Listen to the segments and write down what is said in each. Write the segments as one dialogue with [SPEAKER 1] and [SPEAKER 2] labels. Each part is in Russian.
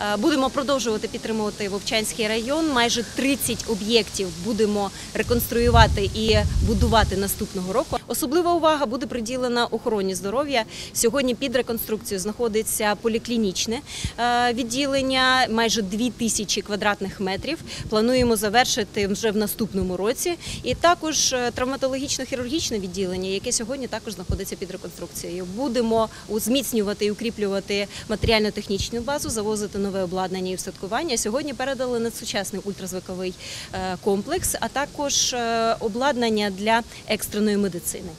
[SPEAKER 1] Е, Будемо продовжувати підтримувати Вовчанський район. Майже 30 об'єктів будемо реконструювати і будувати наступного року. Особлива увага буде приділена охороні здоров'я. Сьогодні під реконструкцією знаходиться поліклінічне е, відділення, майже 2 тисячі квадратних метрів. Плануємо завершити вже в наступному році. І також е, травматологічно-хірургічне відділення, яке сьогодні також знаходиться під реконструкцією. Будемо зміцнювати і укріплювати матеріально-технічну базу, завозити нове обладнання і устаткування. Сьогодні передали надсучасний ультразвуковий е, комплекс, а також е, обладнання для екстреної медицини.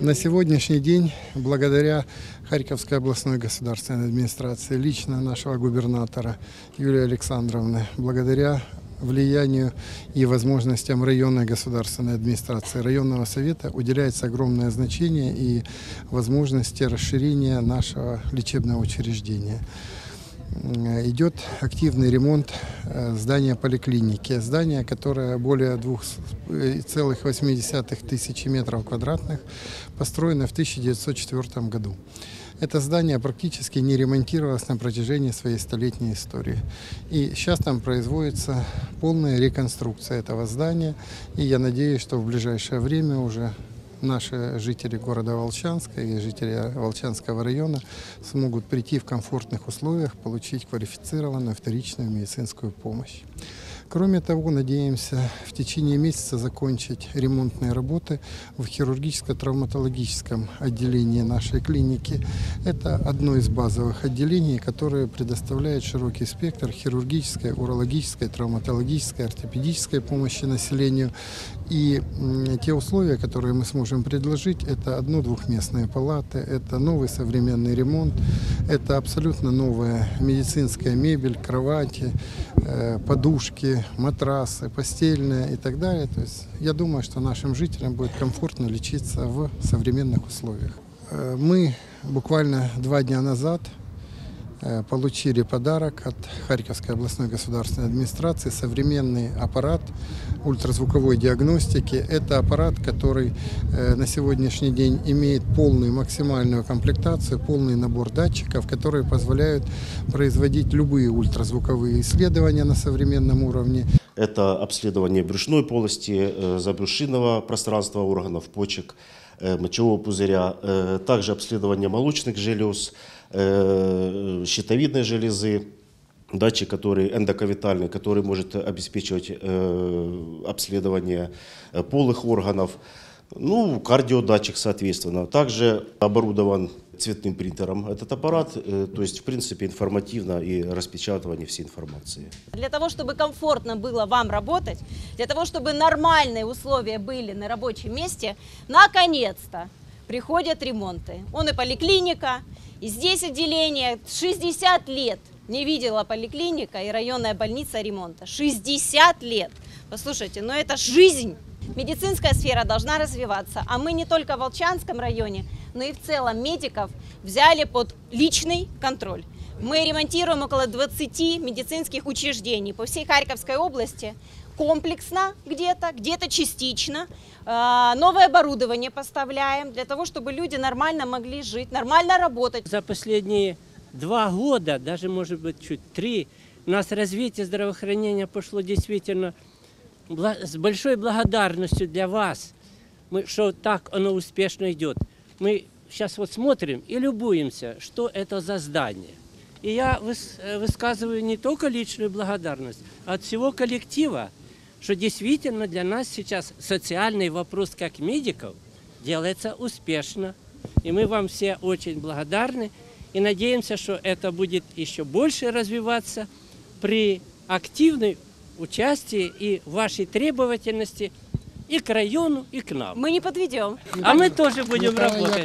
[SPEAKER 2] На сегодняшний день, благодаря Харьковской областной государственной администрации, лично нашего губернатора Юлии Александровны, благодаря влиянию и возможностям районной государственной администрации, районного совета уделяется огромное значение и возможности расширения нашего лечебного учреждения. М, Идет активный ремонт э, здания поликлиники. Здание, которое более 2,8 тысячи метров квадратных, построено в 1904 году. Это здание практически не ремонтировалось на протяжении своей столетней истории. И сейчас там производится полная реконструкция этого здания. И я надеюсь, что в ближайшее время уже наши жители города Волчанска и жители Волчанского района смогут прийти в комфортных условиях, получить квалифицированную вторичную медицинскую помощь. Кроме того, надеемся в течение месяца закончить ремонтные работы в хирургическо-травматологическом отделении нашей клиники. Это одно из базовых отделений, которое предоставляет широкий спектр хирургической, урологической, травматологической, ортопедической помощи населению. И те условия, которые мы сможем предложить, это одно-двухместные палаты, это новый современный ремонт, это абсолютно новая медицинская мебель, кровати, э, матрасы, постельные и так далее. То есть я думаю, что нашим жителям будет комфортно лечиться в современных условиях. Э, Мы буквально два дня назад получили подарок от Харьковской областной государственной администрации современный аппарат ультразвуковой диагностики. Это аппарат, который э, на сегодняшний день имеет полную максимальную комплектацию, полный набор датчиков, которые позволяют производить любые ультразвуковые исследования на современном уровне.
[SPEAKER 3] Это обследование брюшной полости, э, забрюшинного пространства органов почек, э, мочевого пузыря, э, также обследование молочных желез, э, щитовидной железы, датчик, который эндокавитальный, который может обеспечивать э, обследование э, полых органов, ну, кардиодатчик, соответственно. Также оборудован цветным принтером этот аппарат, э, то есть, в принципе, информативно и распечатывание всей информации.
[SPEAKER 1] Для того, чтобы комфортно было вам работать, для того, чтобы нормальные условия были на рабочем месте, наконец-то приходят ремонты. Он и поликлиника, и здесь отделение 60 лет не видела поликлиника и районная больница ремонта. 60 лет. Послушайте, ну это жизнь. Медицинская сфера должна развиваться, а мы не только в Волчанском районе, но и в целом медиков взяли под личный контроль. Мы ремонтируем около 20 медицинских учреждений по всей Харьковской области, комплексно где-то, где-то частично. А, Новое оборудование поставляем для того, чтобы люди нормально могли жить, нормально работать.
[SPEAKER 4] За последние два года, даже может быть чуть три, у нас развитие здравоохранения пошло действительно с большой благодарностью для вас, мы, что так оно успешно идет. Мы сейчас вот смотрим и любуемся, что это за здание. И я э, высказываю не только личную благодарность, а от всего коллектива, что действительно для нас сейчас социальный вопрос как медиков делается успешно. И мы вам все очень благодарны и надеемся, что это будет еще больше развиваться при активной участии и вашей требовательности и к району, и к нам.
[SPEAKER 1] Мы не подведем.
[SPEAKER 4] А мы тоже будем
[SPEAKER 2] я
[SPEAKER 4] работать.